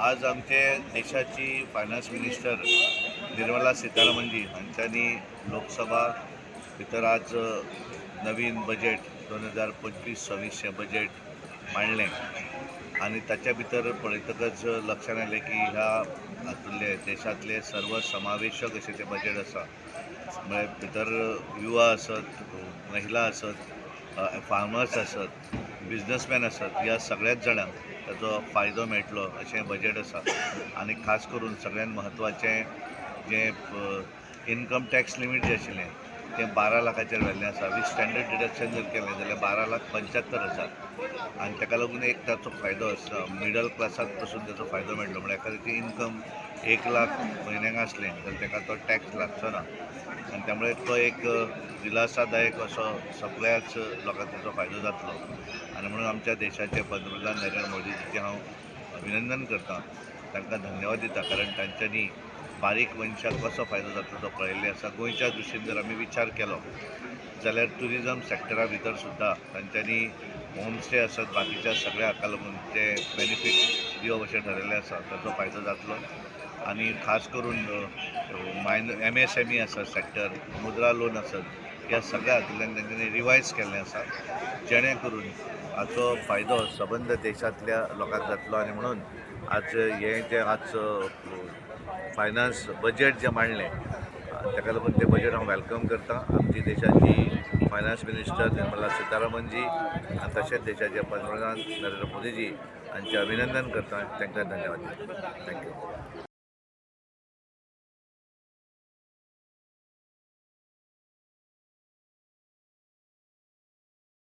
आज आमचे देशाची फायनान्स मिनिस्टर निर्मला सीतारामनजी हांच्यांनी लोकसभा भितर आज नवीन बजेट दोन हजार पंचवीस सव्वीसशें बजेट मांडलें. आनी ताच्या भितर पळयतकच लक्षांत आयलें की ह्या हातुंतले देशांतले सर्व समावेशक अशें तें बजेट आसा म्हळ्यार म्हणजे भितर युवा आसत महिला आसत फार्मर्स आसत बिजनसमॅन आसात ह्या सगळ्याच जाणांक ताचो फायदो मेळटलो अशें बजेट आसा आनी खास करून सगळ्यात म्हत्वाचें जें इनकम टॅक्स लिमीट जें आशिल्लें तें बारा लाखाचेर व्हेल्लें आसा वीथ स्टँडर्ड डिडक्शन जर केलें जाल्यार बारा लाख पंच्यात्तर हजार. आनी ताका लागून एक ताचो फायदो आसा मिडल क्लासाक पसून ताचो फायदो मेळटलो म्हळ्यार म्हणजे एखाद्याची इनकम एक लाख म्हयन्याक आसलें जाल्यार ताका तो टॅक्स लागचो ना. आनी त्यामुळे तो एक दिलासादायक असो सगळ्याच लोकांक ताचो फायदो जातलो आनी म्हणून आमच्या देशाचे पंतप्रधान नरेंद्र मोदीजीचे हांव अभिनंदन करतां. तांकां धन्यवाद दिता कारण तांच्यांनी बारीक मनशाक कसो फायदो जातलो तो पळयल्ले आसा गोंयच्या दृश्टीन जर आमी विचार केलो जाल्यार ट्युरिजम सॅक्टरा भितर सुद्दां तांच्यांनी होमस्टे आसत बाकीच्या सगळ्या हाका लागून ते म्हणजे बेनिफीट दिवप अशें ठरयल्लें आसा ताचो फायदो जातलो आनी खास करून मायन एम एस एम ई आसत सॅक्टर मुद्रा लोन आसत ह्या सगळ्या हातूंतल्यान तांच्यानी रिवायज केल्लें आसा जेणे करून हाचो फायदो सबंद देशांतल्या लोकांक जातलो आनी म्हणून आज हें जें आज फायनान्स बजेट जें मांडलें ताका लागून तें बजेट हांव वेलकम करतां. आमची देशाची फायनान्स मिनिस्टर निर्मला सितारामनजी आनी तशेंच देशाचे पंतप्रधान नरेंद्र मोदीजी हांचें अभिनंदन करतां. तांकां धन्यवाद. दिता थँक्यू